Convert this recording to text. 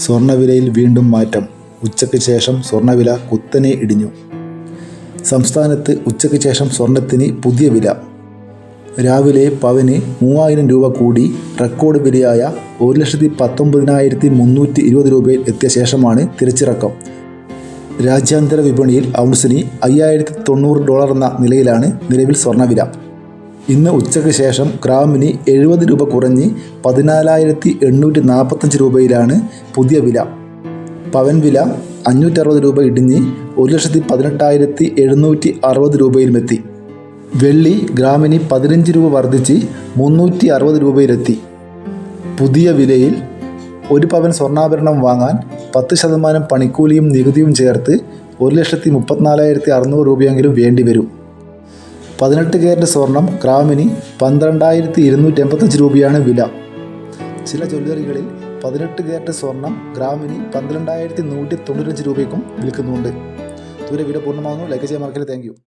സ്വർണവിലയിൽ വീണ്ടും മാറ്റം. ഉച്ചയ്ക്ക് ശേഷം സ്വർണവില കുത്തനെ ഇടിഞ്ഞു. സംസ്ഥാനത്ത് ഉച്ചയ്ക്ക് ശേഷം സ്വർണത്തിന് പുതിയ വില. രാവിലെ പവന് മൂവായിരം രൂപ കൂടി റെക്കോർഡ് വിലയായ ഒരു ലക്ഷത്തി പത്തൊമ്പതിനായിരത്തി മുന്നൂറ്റി ഇരുപത് രൂപയിൽ എത്തിയ ശേഷമാണ് തിരിച്ചിറക്കം. രാജ്യാന്തര വിപണിയിൽ ഔൺസിന് അയ്യായിരത്തി തൊണ്ണൂറ് ഡോളർ എന്ന നിലയിലാണ് നിലവിൽ സ്വർണവില ഇന്ന് ഉച്ചയ്ക്ക് ശേഷം ഗ്രാമിന് എഴുപത് രൂപ കുറഞ്ഞ് പതിനാലായിരത്തി എണ്ണൂറ്റി നാൽപ്പത്തഞ്ച് രൂപയിലാണ് പുതിയ വില. പവൻ വില അഞ്ഞൂറ്ററുപത് രൂപ ഇടിഞ്ഞ് ഒരു ലക്ഷത്തി പതിനെട്ടായിരത്തി എഴുന്നൂറ്റി അറുപത് രൂപയിലുമെത്തി. വെള്ളി ഗ്രാമിന് പതിനഞ്ച് രൂപ വർദ്ധിച്ച് മുന്നൂറ്റി അറുപത് രൂപയിലെത്തി. പുതിയ വിലയിൽ ഒരു പവൻ സ്വർണാഭരണം വാങ്ങാൻ പത്ത് ശതമാനം പണിക്കൂലിയും നികുതിയും ചേർത്ത് ഒരു ലക്ഷത്തി മുപ്പത്തിനാലായിരത്തി അറുന്നൂറ് രൂപയെങ്കിലും വേണ്ടി വരും പതിനെട്ട് കാരറ്റ് സ്വർണം ഗ്രാമിന് പന്ത്രണ്ടായിരത്തി ഇരുന്നൂറ്റി എൺപത്തഞ്ച് രൂപയാണ് വില. ചില ജ്വല്ലറികളിൽ പതിനെട്ട് കാരറ്റ് സ്വർണം ഗ്രാമിന് പന്ത്രണ്ടായിരത്തി നൂറ്റി തൊണ്ണൂറ്റഞ്ച് രൂപയ്ക്കും വിൽക്കുന്നുണ്ട്. ദൂരെ വില പൂർണമാകുന്നു. ലൈക്ക് ചെയ്യാൻ മറക്കരുത്. താങ്ക്